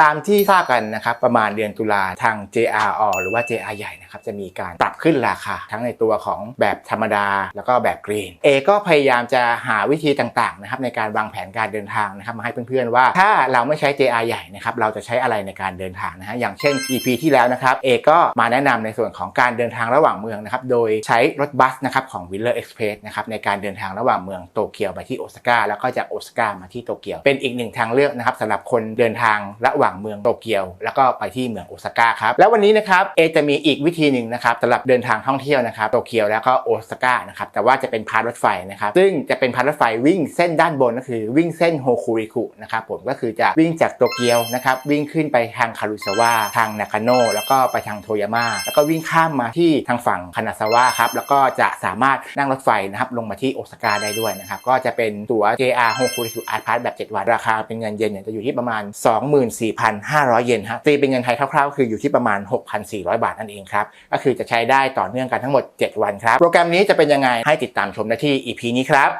ตามที่ทราบกันนะครับประมาณเดือนตุลาทาง JR หรือว่า JR ใหญ่นะครับจะมีการปรับขึ้นราคา ทั้งในตัวของแบบธรรมดา แล้วก็แบบกรีนเอก็พยายามจะหาวิธีต่างๆนะครับในการวางแผนการเดินทางนะครับมาให้เพื่อนๆว่า ถ้าเราไม่ใช้ JR ใหญ่นะครับเราจะใช้อะไรในการเดินทางนะฮะอย่างเช่น EP ที่แล้วนะครับเอก็มาแนะนำในส่วนของการเดินทางระหว่างเมืองนะครับโดยใช้รถบัสนะครับของ w i l l e r Express นะครับในการเดินทางระหว่างเมืองโตเกียวไปที่โอซาก้าแล้วก็จากโอซาก้ามาที่โตเกียวเป็นอีกหนึ่งทางเลือกนะครับสำหรับคนเดินทางระหว่างเมืองโตเกียว แล้วก็ไปที่เมืองโอซาก้าครับแล้ววันนี้นะครับเอจะมีอีกวิธีหนึ่งนะครับสำหรับเดินทางท่องเที่ยวนะครับโตเกียวแล้วก็โอซาก้านะครับแต่ว่าจะเป็นพาร์ทรถไฟนะครับซึ่งจะเป็นพาร์ทรถไฟวิ่งเส้นด้านบนก็คือวิ่งเส้นโฮคุริคุนะครับผมก็คือจะวิ่งจากโตเกียวนะครับวิ่งขึ้นไปทางคารุซาวะทางนากาโนแล้วก็ไปทางโทยาม่าแล้วก็วิ่งข้ามมาที่ทางฝั่งคานาซาวะครับแล้วก็จะสามารถนั่งรถไฟนะครับลงมาที่โอซาก้าได้ด้วยนะครับก็จะเป็นตั๋ว JR โฮคุริคุอาร์พาร์ทแบบ 7 วันราคาเป็นเงินเยนเนี่ยจะอยู่ที่ประมาณ4,500 เยนฮะตีเป็นเงินไทยคร่าวๆก็คืออยู่ที่ประมาณ 6,400 บาทนั่นเองครับ ก็คือจะใช้ได้ต่อเนื่องกันทั้งหมด 7 วันครับ โปรแกรมนี้จะเป็นยังไงให้ติดตามชมได้ที่ EP นี้ครับ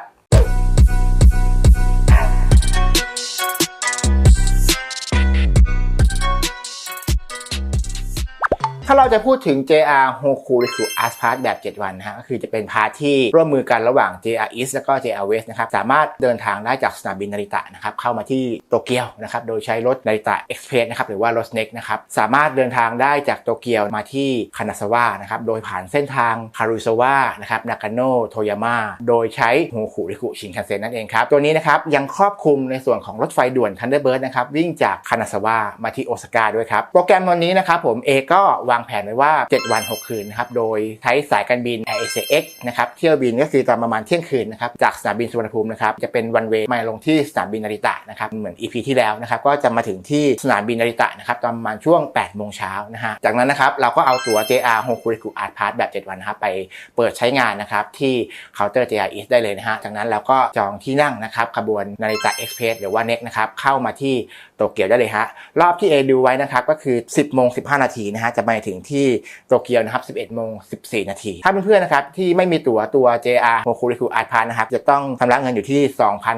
ถ้าเราจะพูดถึง JR Hokuriku Art Pass แบบ 7 วันนะฮะก็คือจะเป็นพาที่ร่วมมือกันระหว่าง JR East แล้วก็ JR West นะครับสามารถเดินทางได้จากสนามบินนาริตะนะครับเข้ามาที่โตเกียวนะครับโดยใช้รถนาริตะ Express นะครับหรือว่ารถ Next นะครับสามารถเดินทางได้จากโตเกียวมาที่คานาซาวะนะครับโดยผ่านเส้นทางคารุซาวะนะครับนากาโนะโทยาม่าโดยใช้โฮคุริคุชินคันเซ็นนั่นเองครับตัวนี้นะครับยังครอบคลุมในส่วนของรถไฟด่วน Thunderbird นะครับวิ่งจากคานาซาวะมาที่โอซาก้าด้วยครับโปรแกรมวันนี้นะครับผมเอก็วางแผนไว้ว่า 7 วัน 6 คืนนะครับ โดยใช้สายการบิน Air Asia X นะครับ เที่ยวบินก็คือตอนประมาณเที่ยงคืนนะครับ จากสนามบินสุวรรณภูมินะครับ จะเป็นวันเวย์มาลงที่สนามบินนาริตะนะครับ เหมือน EP ที่แล้วนะครับ ก็จะมาถึงที่สนามบินนาริตะนะครับตอนประมาณช่วง 8 โมงเช้านะฮะ จากนั้นนะครับเราก็เอาตั๋ว JR Hokuriku Art Pass แบบ 7 วันนะครับไปเปิดใช้งานนะครับที่เคาน์เตอร์ JR East ได้เลยนะฮะ จากนั้นเราก็จองที่นั่งนะครับขบวนนาริตะ Express หรือว่า Next นะครับเข้ามาที่โตเกียวได้เลยฮะรอบที่เอดูไว้นะครับก็คือ 10โมง15 นาทีนะฮะจะไปถึงที่โตเกียวนะครับ 11โมง14 นาที ถ้าเพื่อนๆนะครับที่ไม่มีตั๋วตัว JR Hokuriku Art Pass นะครับจะต้องชำระเงินอยู่ที่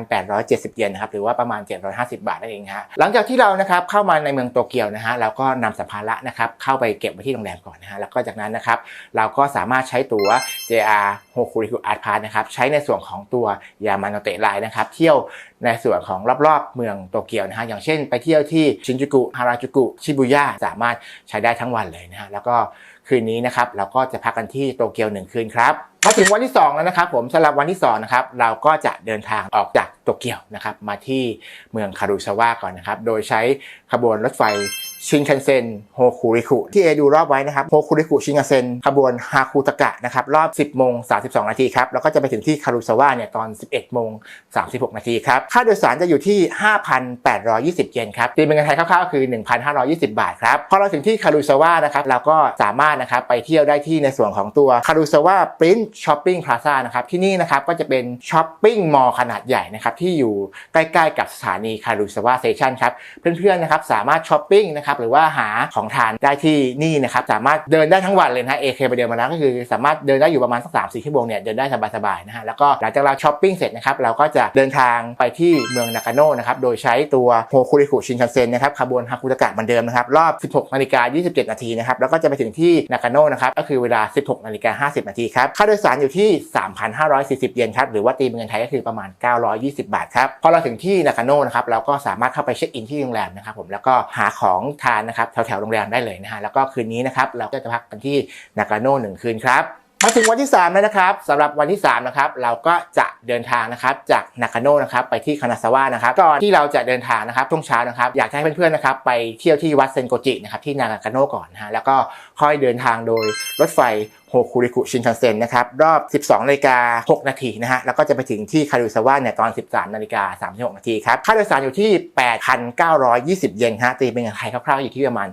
2,870 เยนนะครับหรือว่าประมาณ 750 บาทนั่นเองฮะหลังจากที่เรานะครับเข้ามาในเมืองโตเกียวนะฮะเราก็นำสัมภาระนะครับเข้าไปเก็บไว้ที่โรงแรมก่อนนะฮะแล้วก็จากนั้นนะครับเราก็สามารถใช้ตั๋ว JR Hokuriku Art Pass นะครับใช้ในส่วนของตัวยามาโนเตะไลน์นะครับเที่ยวในส่วนของรอบๆ เมืองโตเกียวนะฮะอย่างเช่นไปเที่ยวที่ชินจูกุฮาราจูกุชิบุย่าสามารถใช้ได้ทั้งวันเลยนะฮะแล้วก็คืนนี้นะครับเราก็จะพักกันที่โตเกียว 1 คืนครับมาถึงวันที่ 2 แล้วนะครับผมสำหรับวันที่2นะครับเราก็จะเดินทางออกจากโตเกียวนะครับมาที่เมืองคารุซาวะก่อนนะครับโดยใช้ขบวนรถไฟ ชินคันเซ็นโฮคุริคุที่เอดูรอบไว้นะครับโฮคุริคุชินคันเซ็นขบวนฮาคุตะกะนะครับรอบ 10โมง32 นาทีครับแล้วก็จะไปถึงที่คารุซาวะเนี่ยตอน 11โมง36 นาทีครับค่าโดยสารจะอยู่ที่ 5,820 เยนครับตีเป็นเงินไทยคร่าวๆคือ 1,520 บาทครับพอเราถึงที่คารุซาวะนะครับเราก็สามารถนะครับไปเที่ยวได้ที่ในส่วนของตัวคารุซาวะปรินท์ช้อปปิ้งพลาซ่านะครับที่นี่นะครับก็จะเป็นช้อปปิ้งมอลล์ขนาดใหญ่นะครับที่อยู่ใกล้ๆกับสถานีคารุซาวะสเตชันครับเพื่อนๆนะครับสามารถช้อปปิ้งนะครับหรือว่าหาของทานได้ที่นี่นะครับสามารถเดินได้ทั้งวันเลยนะเอเคไปเดินมาแล้วก็คือสามารถเดินได้อยู่ประมาณสักสามสี่ชั่วโมงเนี่ยเดินได้สบายๆนะฮะแล้วก็หลังจากเราช้อปปิ้งเสร็จนะครับเราก็จะเดินทางไปที่เมืองนากาโนะนะครับโดยใช้ตัวโฮคุริคุชินคันเซ็นนะครับขบวนฮาคุตะกะเหมือนเดิมนะครับรอบ 16นาฬิกา27 นาทีนะครับแล้วก็จะไปถึงที่นากาโนะนะครับก็คือเวลา 16นาฬิกา50 นาทีครับค่าโดยสารอยู่ที่ 3,540 เยนครับหรือว่าตีเป็นเงินไทยก็คือประมาณ 920 บาทครับพอเราถึงที่นากาโนะนะครับเราก็สามารถเข้าไปเช็คอินที่โรงแรมนะครับผมแล้วก็หาของทานนะครับแถวๆโรงแรมได้เลยนะฮะแล้วก็คืนนี้นะครับเราก็จะพักกันที่นากาโน่หนึ่งคืนครับมาถึงวันที่3แล้วนะครับสำหรับวันที่3นะครับเราก็จะเดินทางนะครับจากนากาโนะนะครับไปที่คานาซาวะนะครับก่อนที่เราจะเดินทางนะครับช่วงเช้านะครับอยากให้เพื่อนๆนะครับไปเที่ยวที่วัดเซนโกจินะครับที่นากาโนะก่อนนะฮะแล้วก็ ค่อยเดินทางโดยรถไฟโฮคุริคุชินคันเซ็นนะครับ รอบ 12นาฬิกา6นาทีนะฮะ แล้วก็จะไปถึงที่คารุซาวะเนี่ยตอน 13นาฬิกา36นาทีครับ ค่าโดยสารอยู่ที่ 8,920 เยนฮะ ตีเป็นเงินไทยคร่าวๆ อยู่ที่ประมาณ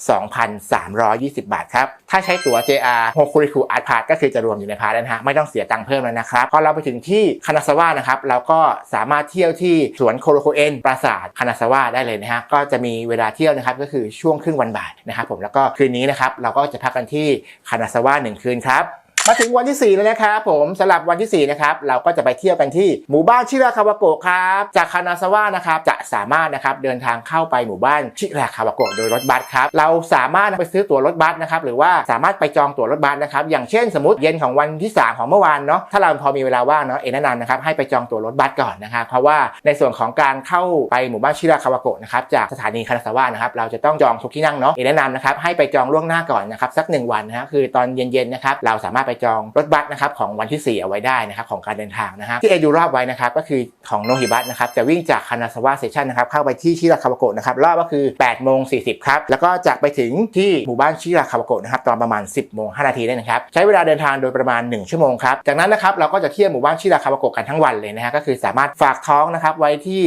2,320 บาทครับ ถ้าใช้ตั๋ว JR โฮคุริคุอาร์ตพาร์ก็คือจะรวมอยู่ในพาร์ทนะฮะ ไม่ต้องเสียตังค์เพิ่มแล้วนะครับ พอเราไปถึงที่คานาซาวะนะครับ เราก็สามารถเที่ยวที่สวนโคโรโคเอนปราสาทคานาซาวะได้เลยนะฮะ ก็จะมีเวลาเที่ยวนะครับ ก็คือช่วงครึ่งวันบ่ายนะครับผม แล้วก็คืนนี้นะครับเราก็จะพักกันที่คานาซาวะหนึ่งคืนครับ มาถึงวันที่ 4 แล้วนะครับผมสำหรับวันที่ 4 นะครับเราก็จะไปเที่ยวกันที่หมู่บ้านชิราคาวาโกะครับจากคานาซาวะนะครับจะสามารถนะครับเดินทางเข้าไปหมู่บ้านชิราคาวาโกะโดยรถบัสครับเราสามารถไปซื้อตั๋วรถบัสนะครับหรือว่าสามารถไปจองตั๋วรถบัสนะครับอย่างเช่นสมมติเย็นของวันที่ 3 ของเมื่อวานเนาะถ้าเราพอมีเวลาว่างเนาะเอแนะนำนะครับให้ไปจองตั๋วรถบัสก่อนนะครับเพราะว่าในส่วนของการเข้าไปหมู่บ้านชิราคาวาโกะนะครับจากสถานีคานาซาวะนะครับเราจะต้องจองทุกที่นั่งเนาะเอแนะนำนะครับให้ไปจองล่วงหน้าก่อนนะครับสักหนึ่งวันนะฮะคือตอนเย็นๆนะครับเราสามารถไปจองรถบัสนะครับของวันที่ 4 เอาไว้ได้นะครับของการเดินทางนะฮะที่เอดูรอบไว้นะครับก็คือของโนฮิบัสนะครับจะวิ่งจากคานาซาวะเซชันนะครับเข้าไปที่ชิราคาวาโกะนะครับรอบก็คือ8โมง40ครับแล้วก็จะไปถึงที่หมู่บ้านชิราคาวาโกะนะครับตอนประมาณ 10โมง5นาทีได้นะครับใช้เวลาเดินทางโดยประมาณ 1 ชั่วโมงครับจากนั้นนะครับเราก็จะเที่ยวหมู่บ้านชิราคาวาโกะกันทั้งวันเลยนะฮะก็คือสามารถฝากท้องนะครับไว้ที่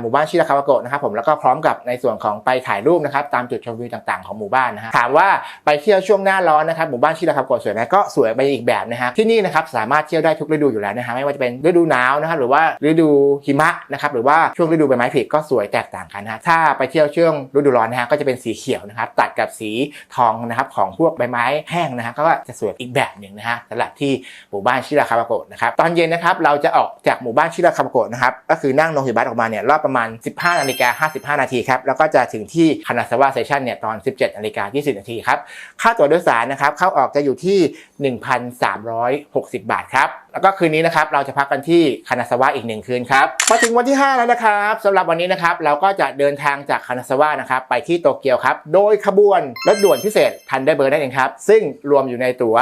หมู่บ้านชิราคาวาโกะนะครับผมแล้วก็พร้อมกับในส่วนของไปถ่ายรูปนะครับตามจุดชมวิวต่างๆ ของหมู่บ้านนะฮะถามว่าไปเที่ยวช่วงหน้าร้อนนะครับหมู่บ้านชิราคาวโกะสวยไหมก็สวยไปอีกแบบนะฮะที่นี่นะครับสามารถเที่ยวได้ทุกฤดูอยู่แล้วนะฮะไม่ว่าจะเป็นฤดูหนาวนะครับหรือว่าฤดูหิมะนะครับหรือว่าช่วงฤดูใบไม้ผลิก็สวยแตกต่างกันนะฮะถ้าไปเที่ยวช่วงฤดูร้อนนะฮะก็จะเป็นสีเขียวนะครับตัดกับสีทองนะครับของพวกใบไม้แห้งนะฮะก็จะสวยอีกแบบหนึ่งนะฮะสำหรับที่หมู่บ้านชิราคาวาโกะนะครับตอนเย็นนะครับเราจะออกจากหมู่บ้านชิราคาวาโกะนะครับก็คือนั่งโนฮิบัสออกมาเนี่ยรอบประมาณ 15นาฬิกา55 นาทีครับแล้วก็จะถึงที่คานาซาวะเซชันเนี่ยตอน 17นาฬิกา20 นาทีครับค่าตั๋วโดยสารนะครับเข้าออกจะอยู่ที่1,360 บาทครับ แล้วก็คืนนี้นะครับเราจะพักกันที่คานาซาวะอีกหนึ่งคืนครับมาถึงวันที่ 5 แล้วนะครับสำหรับวันนี้นะครับเราก็จะเดินทางจากคานาซาวะนะครับไปที่โตเกียวครับ โดยขบวนรถด่วนพิเศษทันเดอร์เบิร์นั่นเองครับ ซึ่งรวมอยู่ในตั๋ว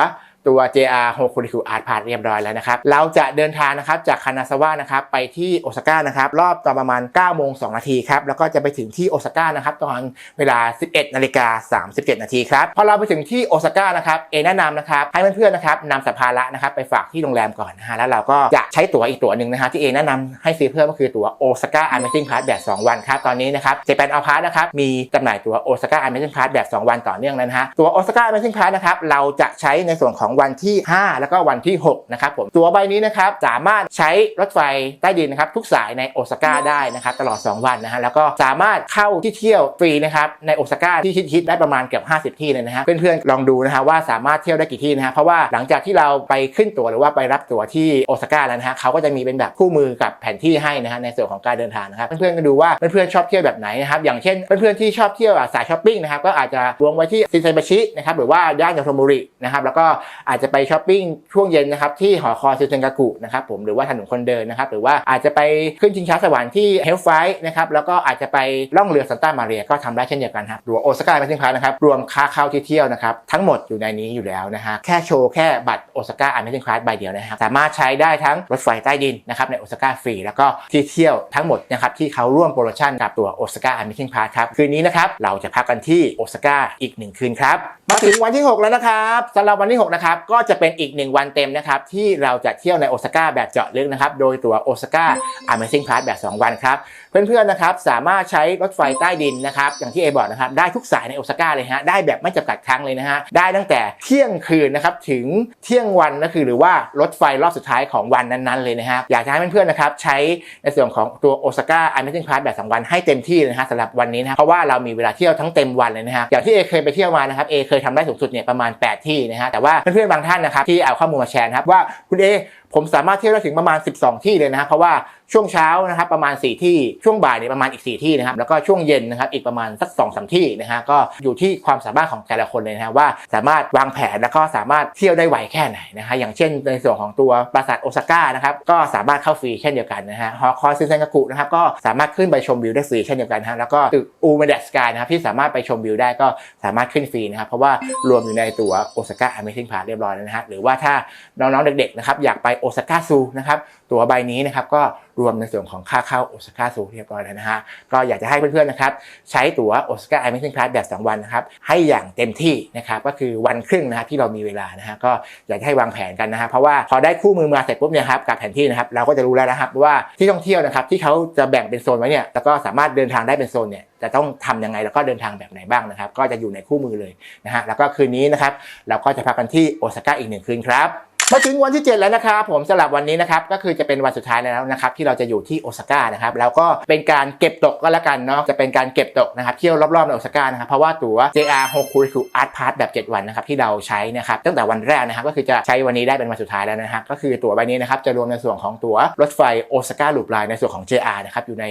ตัว JR h o k u r i k u Art Park เรียบร้อยแล้วนะครับ เราจะเดินทางนะครับจากคานาซาวะนะครับไปที่โอซาก้านะครับรอบตอนประมาณ9โมง2นาทีครับแล้วก็จะไปถึงที่โอซาก้านะครับตอนเวลา 11นาฬิกา37นาทีครับพอเราไปถึงที่โอซาก้านะครับเอแนะนำนะครับให้เพื่อนๆนะครับนำสัมภาระนะครับไปฝากที่โรงแรมก่อนนะฮะแล้วเราก็จะใช้ตั๋วอีกตั๋วหนึ่งนะฮะที่เอแนะนำให้ซื้อเพิ่มก็คือตั๋วโอซาก้า Amazing Pass แบบ 2 วันครับตอนนี้นะครับเจแปนเอาพาร์นะครับมีจำหน่ายตั๋วโอซาก้า Amazing Pass แบบ 2 วันต่อเนื่องแล้วนะฮะตั๋วโอซาก้า Amazing Pass นะครับเราจะใช้ในส่วนของวันที่ 5 แล้วก็วันที่ 6 นะครับผมตั๋วใบนี้นะครับสามารถใช้รถไฟใต้ดินนะครับทุกสายในโอซาก้าได้นะครับตลอด 2 วันนะฮะแล้วก็สามารถเข้าที่เที่ยวฟรีนะครับในโอซาก้าที่ฮิตๆได้ประมาณเกือบ50 ที่เลยนะฮะเพื่อนๆลองดูนะฮะว่าสามารถเที่ยวได้กี่ที่นะฮะเพราะว่าหลังจากที่เราไปขึ้นตั๋วหรือว่าไปรับตั๋วที่โอซาก้าแล้วนะฮะเขาก็จะมีเป็นแบบคู่มือกับแผนที่ให้นะฮะในส่วนของการเดินทางนะครับเพื่อนๆก็ดูว่าเพื่อนๆชอบเที่ยวแบบไหนนะครับอย่างเช่นเพื่อนๆที่ชอบเที่ยวอะสายช้อปปิ้งนะครับก็อาจจะวงไว้ที่ซินไซบัชินะครับหรือว่าย่านยาโทโมรินะครับแล้วก็อาจจะไปช้อปปิ้งช่วงเย็นนะครับที่หอคอยซินเซนกากุนะครับผมหรือว่าถนนคนเดินนะครับหรือว่าอาจจะไปขึ้นชิงช้าสวรรค์ที่เฮลไฟนะครับแล้วก็อาจจะไปล่องเรือซันตามาเรียก็ทำได้เช่นเดียวกันครับหรือว่าโอซาก้าไม่ทิ้งพานะครับรวมค่าเข้าที่เที่ยวนะครับทั้งหมดอยู่ในนี้อยู่แล้วนะฮะแค่โชว์แค่บัตรโอซาก้าอันไม่ทิ้งคลาสใบเดียวนะครับสามารถใช้ได้ทั้งรถไฟใต้ดินนะครับในโอซาก้าฟรีแล้วก็ที่เที่ยวทั้งหมดนะครับที่เขาร่วมโปรโมชั่นกับตัวโอซาก้าอันไม่ทิ้งพาครับคืนนี้นะครับเราจะพักกันที่โอซาก้าอีกหนึ่งคืนครับ มาถึงวันที่ 6 แล้วนะครับสำหรับวันที่ 6 นะครับ ก็จะเป็นอีกหนึ่งวันเต็มนะครับ ที่เราจะเที่ยวในโอซาก้าแบบเจาะลึกนะครับ โดยตัวโอซาก้า Amazing Pass แบบ 2 วันครับเพื่อนๆนะครับสามารถใช้รถไฟใต้ดินนะครับอย่างที่เอบอกนะครับได้ทุกสายในโอซาก้าเลยฮะได้แบบไม่จำกัดครั้งเลยนะฮะได้ตั้งแต่เที่ยงคืนนะครับถึงเที่ยงวันนะคือหรือว่ารถไฟรอบสุดท้ายของวันนั้นๆเลยนะฮะอยากจะให้เพื่อนๆนะครับใช้ในส่วนของตัวโอซาก้า Amazing Pass แบบ2วันให้เต็มที่นะฮะสำหรับวันนี้นะเพราะว่าเรามีเวลาเที่ยวทั้งเต็มวันเลยนะฮะอย่างที่เอเคยไปเที่ยวมานะครับเอเคยทำได้สูงสุดเนี่ยประมาณ 8 ที่นะฮะแต่ว่าเพื่อนๆบางท่านนะครับที่เอาข้อมูลมาแชร์นะครับว่าคุณเอ ผมสามารถเที่ยวได้ถึงประมาณ 12 ที่เลยนะฮะเพราะว่าช่วงเช้านะครับประมาณ 4 ที่ช่วงบ่ายเนี่ยประมาณอีก 4 ที่นะครับแล้วก็ช่วงเย็นนะครับอีกประมาณสัก2อสที่นะฮะก็อยู่ที่ความสามารถของแต่ละคนเลยนะฮะว่าสามารถวางแผนแล้วก็สามารถเที่ยวได้ไวแค่ไหนนะฮะอย่างเช่นในส่วนของตัวปราสาทโอซาก้านะครับก็สามารถเข้าฟรีเช่นเดียวกันนะฮะฮอคอยซินเซนกากุนะครับก็สามารถขึ้นไปชมวิวได้ฟรีเช่นเดียวกันฮะแล้วก็ตึกอูเมเดสกายนะครับที่สามารถไปชมวิวได้ก็สามารถขึ้นฟรีนะครับเพราะว่ารวมอยู่ในตัวโอซาก้าอเมซิ่งพาเรียบร้อยแล้วนะฮะหรือว่าถ้าน้องๆเด็กๆนะครับอยากไปโอซาก้าซูนะครับตัวใบนี้นะครับก็รวมในส่วนของค่าเข้าโอซาก้าซูเรียบร้อยแล้วนะฮะก็อยากจะให้เพื่อนๆนะครับใช้ตั๋วโอซาก้า Amazing Class แบบ 2 วันนะครับให้อย่างเต็มที่นะครับก็คือวันครึ่งนะฮะที่เรามีเวลานะฮะก็อยากจะให้วางแผนกันนะฮะเพราะว่าพอได้คู่มือมาเสร็จปุ๊บเนี่ยครับกับแผนที่นะครับเราก็จะรู้แล้วนะครับว่าที่ท่องเที่ยวนะครับที่เขาจะแบ่งเป็นโซนไว้เนี่ยแล้วก็สามารถเดินทางได้เป็นโซนเนี่ยจะต้องทำยังไงแล้วก็เดินทางแบบไหนบ้างนะครับ ก็จะอยู่ในคู่มือเลยนะฮะแล้วก็คืนนี้นะครับเราก็จะพักกันที่โอซาก้าอีกหนึ่งคืนครับ มาถึงวันที่ 7 แล้วนะครับผมสำหรับวันนี้นะครับก็คือจะเป็นวันสุดท้ายแล้วนะครับที่เราจะอยู่ที่โอซาก้านะครับแล้วก็เป็นการเก็บตกก็แล้วกันเนาะจะเป็นการเก็บตกนะครับเที่ยวรอบๆในโอซาก้านะครับเพราะว่าตั๋ว JR Hokuriku Art Pass แบบ 7 วันนะครับที่เราใช้นะครับตั้งแต่วันแรกนะครับก็คือจะใช้วันนี้ได้เป็นวันสุดท้ายแล้วนะฮะก็คือตั๋วใบนี้นะครับจะรวมในส่วนของตั๋วรถไฟโอซาก้าลูปไลน์ในส่วนของ JR นะครับอยู่ใน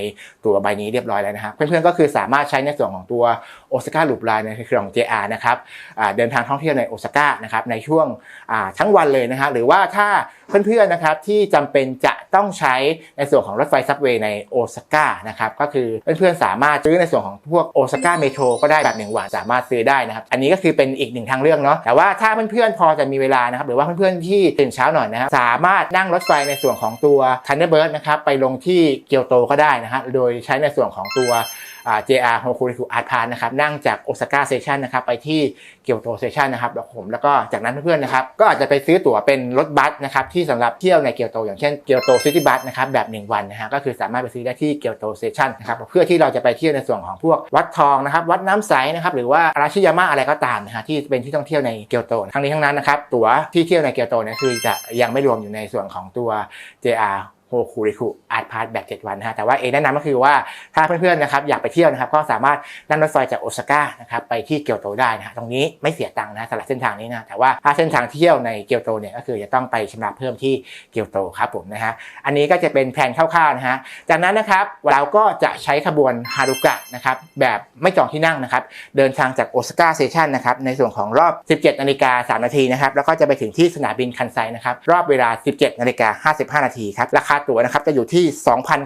ตั๋วใบนี้เรียบร้อยแล้วนะครับเพื่อนๆก็คือสามารถใช้ในส่วนของตัวโอซาก้าลูปไลน์ในเครือของ JR นะครับเดินทางท่องเที่ยวในโอซาก้านะครับในช่วงทั้งวันเลยนะฮะหรือว่าถ้าเพื่อนๆนะครับที่จำเป็นจะต้องใช้ในส่วนของรถไฟซับเวย์ในโอซาก้านะครับก็คือเพื่อนๆสามารถซื้อในส่วนของพวกโอซาก้าเมโทรก็ได้แบบหนึ่งวันสามารถซื้อได้นะครับอันนี้ก็คือเป็นอีกหนึ่งทางเลือกเนาะแต่ว่าถ้าเพื่อนๆพอจะมีเวลานะครับหรือว่าเพื่อนๆที่ตื่นเช้าหน่อยนะครับสามารถนั่งรถไฟในส่วนของตัว Thunderbird นะครับไปลงที่เกียวโตก็ได้นะฮะโดยใช้ในส่วนของตัว่ JR Hokuriku Art Pass นะครับนั่งจากโอซาก้าเซชันนะครับไปที่เกียวโตเซชันนะครับแล้วผมแล้วก็จากนั้นเพื่อนๆนะครับก็อาจจะไปซื้อตั๋วเป็นรถบัสนะครับที่สำหรับเที่ยวในเกียวโตอย่างเช่นเกียวโตซิตี้บัสนะครับแบบ 1 วันนะฮะก็คือสามารถไปซื้อได้ที่เกียวโตเซชันนะครับเพื่อที่เราจะไปเที่ยวในส่วนของพวกวัดทองนะครับวัดน้ำใสนะครับหรือว่าอาราชิยามะอะไรก็ตามนะฮะที่เป็นที่ท่องเที่ยวในเกียวโตทั้งนี้ทั้งนั้นนะครับตั๋วที่เที่ยวในเกียวโตเนี่ยคือจะยังไม่รวมอยู่ในส่วนของตัว JR โฮคูริคุอาร์ตพาร์ทแบบ 7 วันนะฮะแต่ว่าเอแนะนำก็คือว่าถ้าเพื่อนๆนะครับอยากไปเที่ยวนะครับก็สามารถนั่งรถไฟจากโอซาก้านะครับไปที่เกียวโตได้นะฮะตรงนี้ไม่เสียตังค์นะสำหรับเส้นทางนี้นะแต่ว่าถ้าเส้นทางเที่ยวในเกียวโตเนี่ยก็คือจะต้องไปชำระเพิ่มที่เกียวโตครับผมนะฮะอันนี้ก็จะเป็นแผนคร่าวๆนะฮะจากนั้นนะครับเราก็จะใช้ขบวนฮารุกะนะครับแบบไม่จองที่นั่งนะครับเดินทางจากโอซาก้าเซชันนะครับในส่วนของรอบ 17นาฬิกา3นาทีนะครับแล้วก็จะไปถึงที่สนามบินคันไซนะครับรอบเวลา 17นาฬิกา55นาทีครับราคาตั๋วนะครับจะอยู่ที่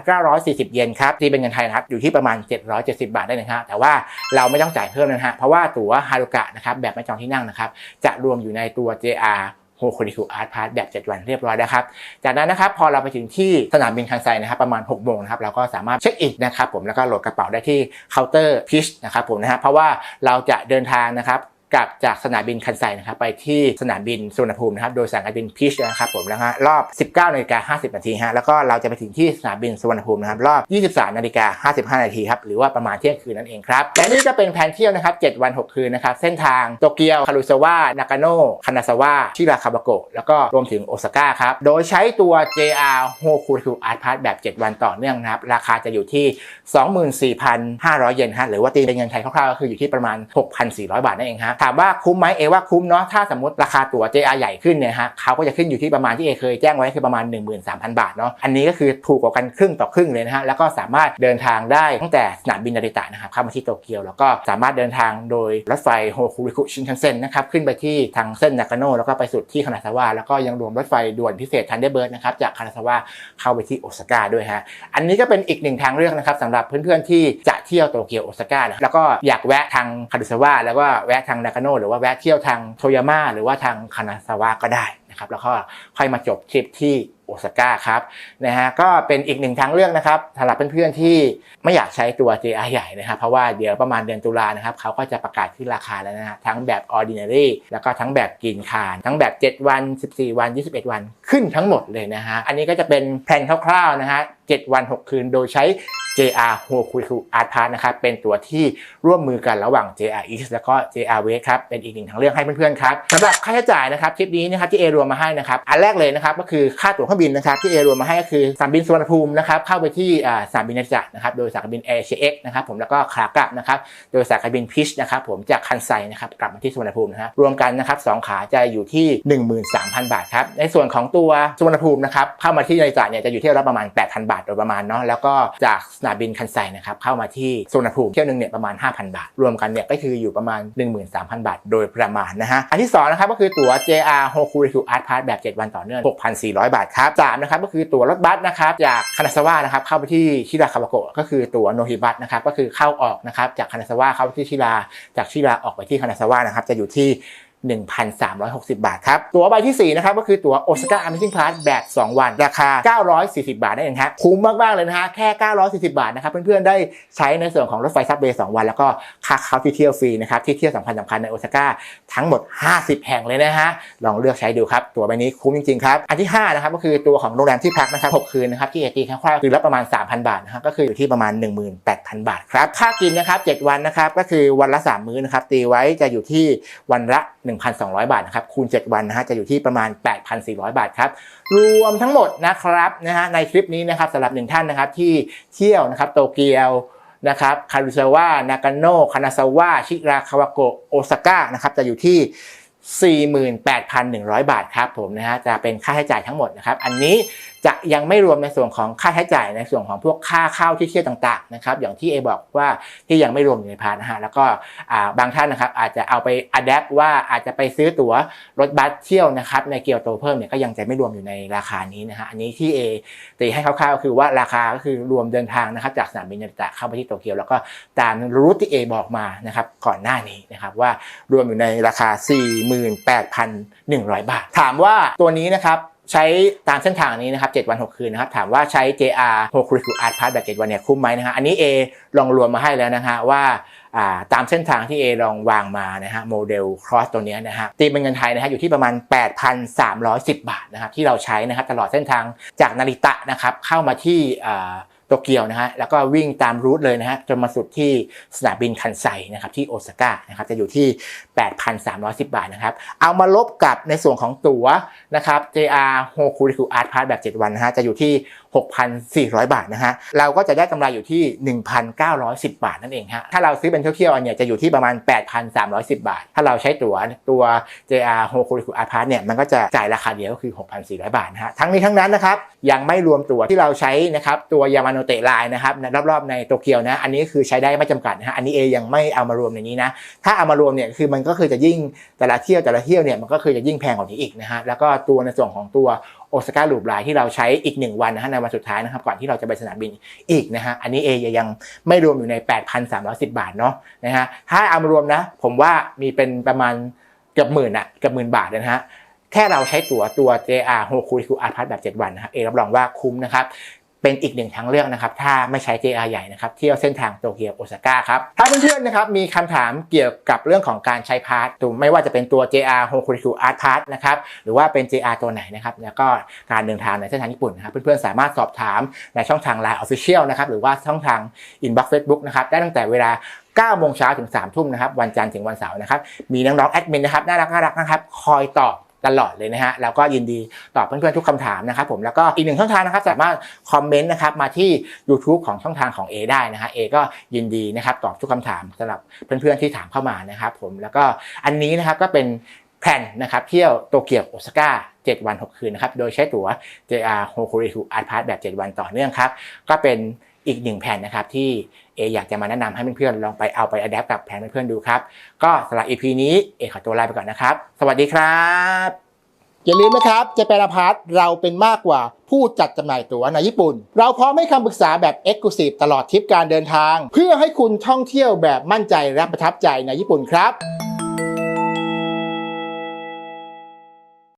2,940 เยนครับที่เป็นเงินไทยนะครับอยู่ที่ประมาณ 770 บาทได้นะฮะแต่ว่าเราไม่ต้องจ่ายเพิ่มนะฮะเพราะว่าตั๋วฮารุกะนะครับแบบไม่จองที่นั่งนะครับจะรวมอยู่ในตัว JR โฮโคริคุอาร์ตพาร์ทแบบ 7 วันเรียบร้อยแล้วครับ จากนั้นนะครับพอเราไปถึงที่สนามบินคันไซนะครับประมาณ 6 โมงนะครับเราก็สามารถเช็คอินนะครับผมแล้วก็โหลดกระเป๋าได้ที่เคาน์เตอร์พิชนะครับผมนะฮะเพราะว่าเราจะเดินทางนะครับ กลับจากสนามบินคันไซนะครับไปที่สนามบินสุวรรณภูมินะครับโดยสายการบินพิชนะครับผมแล้วฮะรอบ 19นาฬิกา50นาทีฮะแล้วก็เราจะไปถึงที่สนามบินสุวรรณภูมินะครับรอบ 23นาฬิกา55นาทีครับหรือว่าประมาณเที่ยงคืนนั่นเองครับและนี่ก็เป็นแผนเที่ยวนะครับ7วัน 6 คืนนะครับเส้นทางโตเกียวคารุซาวะนากาโนะคานาซาวะชิราคาบาโกะแล้วก็รวมถึงโอซาก้าครับโดยใช้ตัว JR Hokuriku Art Pass แบบ 7 วันต่อเนื่องนะครับราคาจะอยู่ที่ 24,500 เยนฮะหรือว่าตีเป็นเงินไทยคร่าวๆก็คืออยู่ที่ประมาณ 6,400 บาทนั่นเองครับถามว่าคุ้มไหมเอว่าคุ้มเนาะถ้าสมมติราคาตั๋ว JR ใหญ่ขึ้นเนี่ยฮะเขาก็จะขึ้นอยู่ที่ประมาณที่เอเคยแจ้งไว้คือประมาณ 13,000 บาทเนาะอันนี้ก็คือถูกกว่ากันครึ่งต่อครึ่งเลยนะฮะแล้วก็สามารถเดินทางได้ตั้งแต่สนามบินนาริตะนะครับเข้ามาที่โตเกียว แล้วก็สามารถเดินทางโดยรถไฟโฮคุริคุชินคันเซ็นนะครับขึ้นไปที่ทางเส้นนากาโนแล้วก็ไปสุดที่คานาซาวะแล้วก็ยังรวมรถไฟด่วนพิเศษทันเดอร์เบิร์ดนะครับจากคานาซาวะเข้าไปที่โอซาก้าด้วยฮะอันนี้ก็เป็นอีกหนึ่งทางเลือกนะครับสำหรับเพื่อนๆที่จะเที่ยวโตเกียวโอซาก้านะแล้วก็อยากแวะทางคานาซาวะแล้วก็แวะทางนากาโนหรือว่าแวะเที่ยวทางโทยาม่าหรือว่าทางคานาซาวะก็ได้นะครับแล้วก็ค่อยมาจบทริปที่ ซาก้าครับนะฮะก็เป็นอีกหนึ่งทางเลือกนะครับสำหรับเพื่อนๆที่ไม่อยากใช้ตัว JR ใหญ่นะครับ เพราะว่าเดี๋ยวประมาณเดือนตุลานะครับเขาก็จะประกาศที่ราคาแล้วนะฮะทั้งแบบ ordinary แล้วก็ทั้งแบบกินคานทั้งแบบ 7 วัน 14 วัน 21 วันขึ้นทั้งหมดเลยนะฮะอันนี้ก็จะเป็นแผนคร่าวๆนะฮะ7วัน 6 คืนโดยใช้ JR h o k u i k u Art Pass นะครับเป็นตัวที่ร่วมมือกันระหว่าง JR East แล้วก็ JR West ครับเป็นอีกหนึ่งทางเลือกให้เพื่อนๆครับสำหรับค่าใช้จ่ายนะครับทริปนี้นะครับที่เอรวมมาให้นะครับอันแรกเลยนะครับก็คือค่าตั๋วเครื่องบินนะครับที่เอรวมมาให้ก็คือสนามบินสุวรรณภูมินะครับเข้าไปที่สนามบินนาริตะนะครับโดยสายการบิน AirAsia นะครับผมแล้วก็ขากลับนะครับโดยสายการบินพิชนะครับผมจากคันไซนะครับกลับมาที่สุวรรณภูมินะฮะรวมกันนะครับสองขาจะอยู่ที่ 13,000 บาทครับในส่วนของตัวสุวรรณภูมินะครับเข้ามาที่นาริตะเนี่ยจะอยู่ที่ราประมาณ 8,000 บาทโดยประมาณเนาะแล้วก็จากสนามบินคันไซนะครับเข้ามาที่สุวรรณภูมิเที่ยวหนึงเนี่ยประมาณ 5,000 บาท รวมกันเนี่ยก็คืออยู่ประมาณ 13,000 บาท โดยประมาณนะฮะอันที่สองนะครับก็คือตั๋ว JR Hokuriku Art Pass แบบ 7 วันต่อเนื่อง 6,400 บาทครับสามนะครับก็คือตั๋วรถบัสนะครับจากคานาซาวะนะครับเข้าไปที่ชิราคาบาโกะก็คือตั๋วโนฮิบัสนะครับก็คือเข้าออกนะครับจากคานาซาวะเข้าไปที่ชิราจากชิราออกไปที่คานาซาวะนะครับจะอยู่ที่ 1,360 บาทครับ ตั๋วใบที่ 4 นะครับก็คือตั๋ว Osaka Amazing Pass แบบ 2 วัน ราคา 940 บาทนั่นเองครับคุ้มมาก ๆ เลยนะฮะ แค่ 940 บาทนะครับ เพื่อน ๆ ได้ใช้ในส่วนของรถไฟซับเวย์2วัน แล้วก็ค่าเข้าที่เที่ยวฟรีนะครับ ที่เที่ยวสำคัญสำคัญในโอซาก้าทั้งหมด 50 แห่งเลยนะฮะ ลองเลือกใช้ดูครับ ตั๋วใบนี้คุ้มจริง ๆ ครับ อันที่ 5 นะครับก็คือตัวของโรงแรมที่พักนะครับ6คืนนะครับที่เอตีคร่าวๆคือละประมาณ 3,000 บาทนะฮะก็คืออยู่ที่ประมาณ 18,000 บาทครับค่ากินนะครับ7วันนะครับก็คือวันละ 3 มื้อนะครับตีไว้จะอยู่ที่วันละ1,200 บาทนะครับคูณ 7 วันนะฮะจะอยู่ที่ประมาณ 8,400 บาทครับรวมทั้งหมดนะครับนะฮะในทริปนี้นะครับสำหรับหนึ่งท่านนะครับที่เที่ยวนะครับโตเกียวนะครับคารุซาวะนากาโนะคานาซาวะชิราคาวาโกะโอซาก้านะครับจะอยู่ที่ 48,100 บาทครับผมนะฮะจะเป็นค่าใช้จ่ายทั้งหมดนะครับอันนี้ จะยังไม่รวมในส่วนของค่าใช้จ่ายในส่วนของพวกค่าเข้าที่เที่ยวต่าง ๆ นะครับ อย่างที่เอบอกว่าที่ยังไม่รวมอยู่ในพาร์ทนะฮะแล้วก็บางท่านนะครับ อาจจะเอาไปอัดแอปว่าอาจจะไปซื้อตั๋วรถบัสเที่ยวนะครับในเกียวโตเพิ่มเนี่ยก็ยังจะไม่รวมอยู่ในราคานี้นะฮะอันนี้ที่เอตีให้คร่าวๆก็คือว่าราคาก็คือรวมเดินทางนะครับจากสนามบินนาริตะเข้าไปที่โตเกียว แล้วก็ตามรูทที่เอบอกมานะครับก่อนหน้านี้นะครับว่ารวมอยู่ในราคา 48,100 บาท ถามว่าตัวนี้นะครับ ใช้ตามเส้นทางนี้นะครับ7วัน 6 คืนนะครับถามว่าใช้ JR h o k u r i k u Art Pass แบบ 7 วันเนี่ยคุ้มไหมนะฮะอันนี้ A ลองรวมมาให้แล้วนะฮะว่าตามเส้นทางที่ A ลองวางมานะฮะโมเดลครอสตัวเนี้ยนะฮะตีเป็นเงินไทยนะฮะอยู่ที่ประมาณ 8,310 บาทนะครับที่เราใช้นะครับตลอดเส้นทางจากนาริตะนะครับเข้ามาที่ โตเกียวนะฮะแล้วก็วิ่งตามรูทเลยนะฮะจนมาสุดที่สนามบินคันไซนะครับที่โอซาก้านะครับจะอยู่ที่ 8,310 บาทนะครับเอามาลบกับในส่วนของตั๋วนะครับ JR โฮคุริคุอาร์ดพาร์ทแบบ 7 วันนะฮะจะอยู่ที่ 6,400 บาทนะฮะ เราก็จะได้กำไรอยู่ที่ 1,910 บาทนั่นเองฮะ ถ้าเราซื้อเป็นเที่ยวๆอันเนี่ยจะอยู่ที่ประมาณ 8,310 บาท ถ้าเราใช้ตั๋วตัว JR Hokuriku Art Pass เนี่ย มันก็จะจ่ายราคาเดียวก็คือ 6,400 บาทนะฮะ ทั้งนี้ทั้งนั้นนะครับ ยังไม่รวมตั๋วที่เราใช้นะครับ ตัวยามาโนเตะไลน์นะครับในรอบๆในโตเกียวนะ อันนี้คือใช้ได้ไม่จำกัดนะฮะ อันนี้เอยังไม่เอามารวมในนี้นะ ถ้าเอามารวมเนี่ยคือมันก็คือจะยิ่งแต่ละเที่ยวแต่ละเที่ยวเนี่ยมันก็คือจะยิ่งแพงกว่านี้อีกนะฮะ แล้วก็ตัวในส่วนของตัวโอซาก้าลูปไลน์ที่เราใช้อีก 1 วันนะฮะในวันสุดท้ายนะครับ ก่อนที่เราจะไปสนามบินอีกนะฮะอันนี้เอยังไม่รวมอยู่ใน 8,310 บาทเนาะนะฮะถ้าเอามารวมนะ ผมว่ามีเป็นประมาณเกือบหมื่นอะเกือบหมื่นบาทนะฮะแค่เราใช้ตั๋วตัว JR h o k u r i k u Art Pass แบบ 7 วันนะฮะเอรับรองว่าคุ้มนะครับ เป็นอีกหนึ่งทางเลือกนะครับ ถ้าไม่ใช้ JR ใหญ่นะครับ เที่ยวเส้นทางโตเกียวโอซาก้าครับ ถ้าเพื่อนๆนะครับ มีคำถามเกี่ยวกับเรื่องของการใช้พาร์ทตัวไม่ว่าจะเป็นตัว JR h o k u r i k u Art Pass นะครับ หรือว่าเป็น JR ตัวไหนนะครับ แล้วก็การเดินทางในเส้นทางญี่ปุ่นนะครับ เพื่อนๆ สามารถสอบถามในช่องทาง Line Official นะครับ หรือว่าช่องทาง Inbox Facebook นะครับ ได้ตั้งแต่เวลา9โมงเช้าถึง3ทุ่มนะครับ วันจันทร์ถึงวันเสาร์นะครับ มีน้องๆแอดมินนะครับ น่ารักน่ารักนะครับ คอยตอบ ตลอดเลยนะฮะแล้วก็ยินดีตอบเพื่อนๆทุกคำถามนะครับผมแล้วก็อีกหนึ่งช่องทางนะครับสามารถคอมเมนต์นะครับมาที่ YouTube ของช่องทางของ A ได้นะฮะ A ก็ยินดีนะครับตอบทุกคำถามสำหรับเพื่อนๆที่ถามเข้ามานะครับผมแล้วก็อันนี้นะครับก็เป็นแผนนะครับเที่ยวโตเกียวโอซาก้า7 วัน 6 คืนนะครับโดยใช้ตั๋ว JR Hokuriku Art Pass แบบ 7 วันต่อเนื่องครับก็เป็น อีกหนึ่งแผนนะครับที่เออยากจะมาแนะนำให้เพื่อนๆลองไปเอาไปอัดแอปกับแผนเพื่อนๆดูครับ ก็สำหรับ EP นี้เอขอตัวลาไปก่อนนะครับ สวัสดีครับอย่าลืมนะครับเจแปนพาร์ทเราเป็นมากกว่าผู้จัดจำหน่ายตั๋วในญี่ปุ่น เราพร้อมให้คำปรึกษาแบบ e x c l u s i v e ตลอดทริปการเดินทาง เพื่อให้คุณท่องเที่ยวแบบมั่นใจและประทับใจในญี่ปุ่นครับ